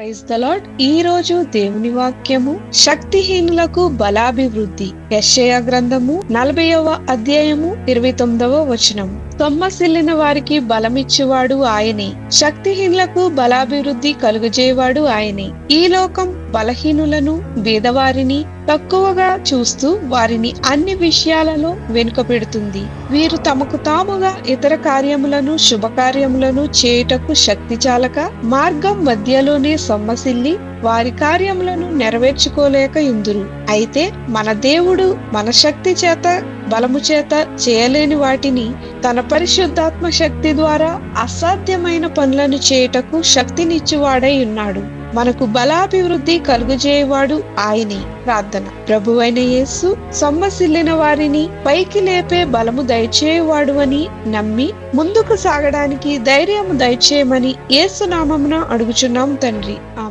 Praise the lord ఈ రోజు దేవుని వాక్యము శక్తిహీనులకు బలాభివృద్ధి. యశయ గ్రంథము నలభైవ అధ్యాయము ఇరవై తొమ్మిదవ వచనము. సొమ్మసిల్లిన వారికి బలమిచ్చేవాడు ఆయనే. శక్తిహీనులకు బలాభివృద్ధి కలుగజేవాడు ఆయనే. ఈ లోకం బలహీనులను బీదవారిని తక్కువగా చూస్తూ వారిని అన్ని విషయాలలో వెనుక పెడుతుంది వీరు తమకు తాముగా ఇతర కార్యములను శుభకార్యములను చేయుటకు శక్తి చాలక మార్గం మధ్యలోనే సొమ్మసిల్లి వారి కార్యములను నెరవేర్చుకోలేక ఇందురు అయితే మన దేవుడు మన శక్తి చేత బలము చేత చేయలేని వాటిని తన పరిశుద్ధాత్మ శక్తి ద్వారా అసాధ్యమైన పనులను చేయుటకు శక్తినిచ్చువాడై ఉన్నాడు. మనకు బలాభివృద్ధి కలుగుజేయవాడు ఆయనే. ప్రార్థన. ప్రభువైన యేసు సొమ్మసిల్లిన వారిని పైకి లేపే బలము దయచేయవాడు అని నమ్మి ముందుకు సాగడానికి ధైర్యము దయచేయమని యేసు నామమున అడుగుచున్నాం తండ్రి. ఆ